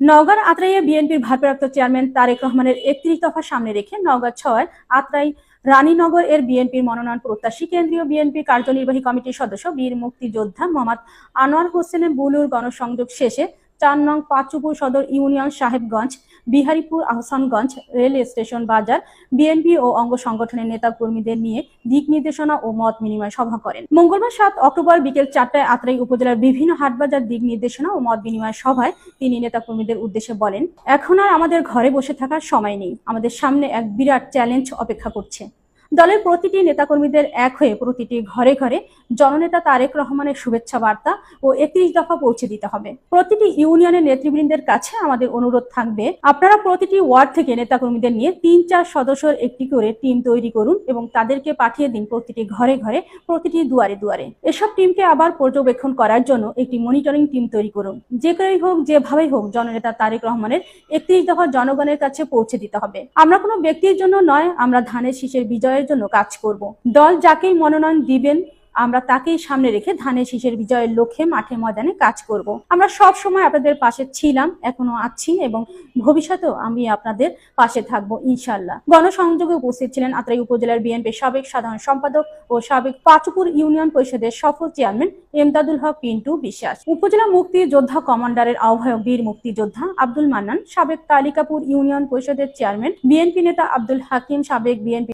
নওগাঁর আত্রাইয়ে বিএনপির ভারপ্রাপ্ত চেয়ারম্যান তারেক রহমানের একত্রিশ দফা সামনে রেখে নওগাঁ ছয়, আত্রাই রানীনগর এর বিএনপির মনোনয়ন প্রত্যাশী কেন্দ্রীয় বিএনপি কার্যনির্বাহী কমিটির সদস্য বীর মুক্তিযোদ্ধা মোহাম্মদ আনোয়ার হোসেনের বুলুর গণসংযোগ শেষে চার নং পাঁচুপুর সদর union Sahebganj, Biharipur Ahsanganj rail station বাজার, বিএনপি ও অঙ্গ সংগঠনের নেতা কর্মীদের নিয়ে দিক নির্দেশনা ও মত বিনিময় সভা করেন। মঙ্গলবার সাত অক্টোবর বিকেল চারটায় আত্রাই উপজেলার বিভিন্ন হাটবাজার দিক নির্দেশনা ও মত বিনিময় সভায় তিনি নেতা কর্মীদের উদ্দেশ্যে বলেন, এখন আর আমাদের ঘরে বসে থাকার সময় নেই। আমাদের সামনে এক বিরাট চ্যালেঞ্জ অপেক্ষা করছে। দলের প্রতিটি নেতাকর্মীদের এক হয়ে প্রতিটি ঘরে ঘরে জননেতা তারেক রহমানের শুভেচ্ছা বার্তা ও একত্রিশ দফা পৌঁছে দিতে হবে। প্রতিটি ইউনিয়নের নেতৃবৃন্দের কাছে আমাদের অনুরোধ থাকবে, আপনারা প্রতিটি ওয়ার্ড থেকে নেতাকর্মীদের নিয়ে তিন চার সদস্যের একটি করে টিম তৈরি করুন এবং তাদেরকে পাঠিয়ে দিন প্রতিটি ঘরে ঘরে, প্রতিটি দুয়ারে দুয়ারে। এসব টিমকে আবার পর্যবেক্ষণ করার জন্য একটি মনিটরিং টিম তৈরি করুন। যে করেই হোক, যেভাবেই হোক, জননেতা তারেক রহমানের একত্রিশ দফা জনগণের কাছে পৌঁছে দিতে হবে। আমরা কোনো ব্যক্তির জন্য নয়, আমরা ধানের শীষের বিজয়ের জন্য কাজ করব। দল যাকেই মনোনয়ন দিবেন, আমরা তাকেই সামনে রেখে ধানের শীষের বিজয়ের লক্ষ্যে মাঠে ময়দানে কাজ করব। আমরা সব সময় আপনাদের পাশে ছিলাম, এখনও আছি এবং ভবিষ্যতেও আমি আপনাদের পাশে থাকব ইনশাল্লাহ গণসংযোগে উপস্থিত ছিলেন আত্রাই উপজেলার বিএনপির সাবেক সাধারণ সম্পাদক ও সাবেক পাচুপুর ইউনিয়ন পরিষদের সফল চেয়ারম্যান এমদাদুল হক পিন্টু বিশ্বাস। উপজেলা মুক্তি যোদ্ধা কমান্ডারের আহ্বায়ক বীর মুক্তিযোদ্ধা আব্দুল মান্নান, সাবেক তালিকাপুর ইউনিয়ন পরিষদের চেয়ারম্যান, বিএনপি নেতা আব্দুল হাকিম, সাবেক বিএনপি